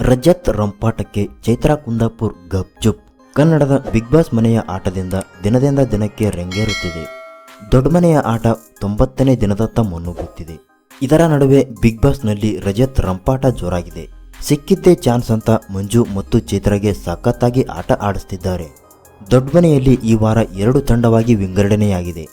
ರಜತ್ ರಂಪಾಟಕ್ಕೆ ಚೈತ್ರಾ ಕುಂದಾಪುರ್ ಗಪ್ಚುಪ್ ಕನ್ನಡದ big boss ಮನೆಯ ಆಟದಿಂದ ದಿನದಿಂದ ದಿನಕ್ಕೆ ರಂಗೇರುತ್ತಿದೆ. ದೊಡ್ಡ ಮನೆಯ ಆಟ ತೊಂಬತ್ತನೇ ದಿನದತ್ತ ಮುನ್ನುಗ್ಗುತ್ತಿದೆ. ಇದರ ನಡುವೆ ಬಿಗ್ ಬಾಸ್ನಲ್ಲಿ ರಜತ್ ರಂಪಾಟ ಜೋರಾಗಿದೆ. ಸಿಕ್ಕಿದ್ದೇ ಚಾನ್ಸ್ ಅಂತ ಮಂಜು ಮತ್ತು ಚೈತ್ರಾಗೆ ಸಖತ್ತಾಗಿ ಆಟ ಆಡಿಸ್ತಿದ್ದಾರೆ. ದೊಡ್ಡ ಮನೆಯಲ್ಲಿ ಈ ವಾರ ಎರಡು ತಂಡವಾಗಿ ವಿಂಗಡಣೆಯಾಗಿದೆ.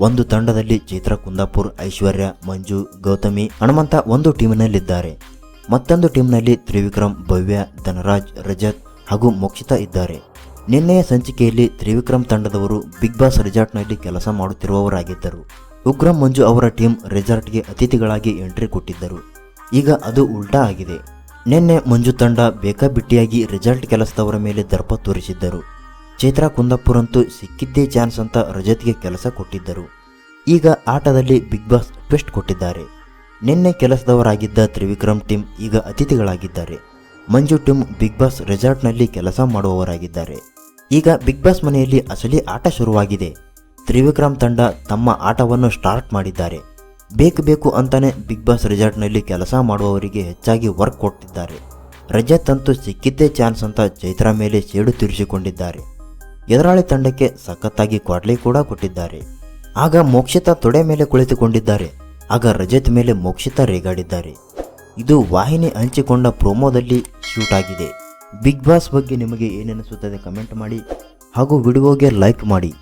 ಒಂದು ತಂಡದಲ್ಲಿ ಚೈತ್ರಾ ಕುಂದಾಪುರ್, ಐಶ್ವರ್ಯ, ಮಂಜು, ಗೌತಮಿ, ಹನುಮಂತ ಒಂದು ಟೀಮಿನಲ್ಲಿದ್ದಾರೆ. ಮತ್ತೊಂದು ಟೀಮ್ನಲ್ಲಿ ತ್ರಿವಿಕ್ರಮ್, ಭವ್ಯ, ಧನರಾಜ್, ರಜತ್ ಹಾಗೂ ಮೋಕ್ಷಿತಾ ಇದ್ದಾರೆ. ನಿನ್ನೆಯ ಸಂಚಿಕೆಯಲ್ಲಿ ತ್ರಿವಿಕ್ರಮ್ ತಂಡದವರು ಬಿಗ್ ಬಾಸ್ ರೆಸಾರ್ಟ್ನಲ್ಲಿ ಕೆಲಸ ಮಾಡುತ್ತಿರುವವರಾಗಿದ್ದರು. ಉಗ್ರಂ ಮಂಜು ಅವರ ಟೀಮ್ ರೆಸಾರ್ಟ್ಗೆ ಅತಿಥಿಗಳಾಗಿ ಎಂಟ್ರಿ ಕೊಟ್ಟಿದ್ದರು. ಈಗ ಅದು ಉಲ್ಟಾ ಆಗಿದೆ. ನಿನ್ನೆ ಮಂಜು ತಂಡ ಬೇಕಾಬಿಟ್ಟಿಯಾಗಿ ರೆಸಾರ್ಟ್ ಕೆಲಸದವರ ಮೇಲೆ ದರ್ಪ ತೋರಿಸಿದ್ದರು. ಚೈತ್ರಾ ಕುಂದಾಪುರ್ ಅಂತೂ ಸಿಕ್ಕಿದ್ದೇ ಚಾನ್ಸ್ ಅಂತ ರಜತ್ಗೆ ಕೆಲಸ ಕೊಟ್ಟಿದ್ದರು. ಈಗ ಆಟದಲ್ಲಿ ಬಿಗ್ ಬಾಸ್ ಟ್ವಿಸ್ಟ್ ಕೊಟ್ಟಿದ್ದಾರೆ. ನಿನ್ನೆ ಕೆಲಸದವರಾಗಿದ್ದ ತ್ರಿವಿಕ್ರಮ್ ಟೀಮ್ ಈಗ ಅತಿಥಿಗಳಾಗಿದ್ದಾರೆ. ಮಂಜು ಟೀಮ್ ಬಿಗ್ ಬಾಸ್ ರೆಸಾರ್ಟ್ನಲ್ಲಿ ಕೆಲಸ ಮಾಡುವವರಾಗಿದ್ದಾರೆ. ಈಗ ಬಿಗ್ ಬಾಸ್ ಮನೆಯಲ್ಲಿ ಅಸಲಿ ಆಟ ಶುರುವಾಗಿದೆ. ತ್ರಿವಿಕ್ರಮ್ ತಂಡ ತಮ್ಮ ಆಟವನ್ನು ಸ್ಟಾರ್ಟ್ ಮಾಡಿದ್ದಾರೆ. ಬೇಕು ಬೇಕು ಅಂತಾನೆ ಬಿಗ್ ಬಾಸ್ ರೆಸಾರ್ಟ್ನಲ್ಲಿ ಕೆಲಸ ಮಾಡುವವರಿಗೆ ಹೆಚ್ಚಾಗಿ ವರ್ಕ್ ಕೊಟ್ಟಿದ್ದಾರೆ ರಜತ್ ಅಂತೂ ಸಿಕ್ಕಿದ್ದೇ ಚಾನ್ಸ್ ಅಂತ ಚೈತ್ರಾ ಮೇಲೆ ಸೇಡು ತೀರಿಸಿಕೊಂಡಿದ್ದಾರೆ. ಎದುರಾಳಿ ತಂಡಕ್ಕೆ ಸಖತ್ತಾಗಿ ಕ್ವಾಡ್ಲಿ ಕೂಡ ಕೊಟ್ಟಿದ್ದಾರೆ. ಆಗ ಮೋಕ್ಷಿತ ತೊಡೆ ಮೇಲೆ ಕುಳಿತುಕೊಂಡಿದ್ದಾರೆ. ಆಗ ರಜತ್ ಮೇಲೆ ಮೋಕ್ಷಿತಾ ರೇಗಾಡಿದ್ದಾರೆ. ಇದು ವಾಹಿನಿ ಹಂಚಿಕೊಂಡ ಪ್ರೋಮೋದಲ್ಲಿ ಶೂಟ್ ಆಗಿದೆ. ಬಿಗ್ ಬಾಸ್ ಬಗ್ಗೆ ನಿಮಗೆ ಏನನಿಸುತ್ತದೆ ಕಮೆಂಟ್ ಮಾಡಿ ಹಾಗೂ ವಿಡಿಯೋಗೆ ಲೈಕ್ ಮಾಡಿ.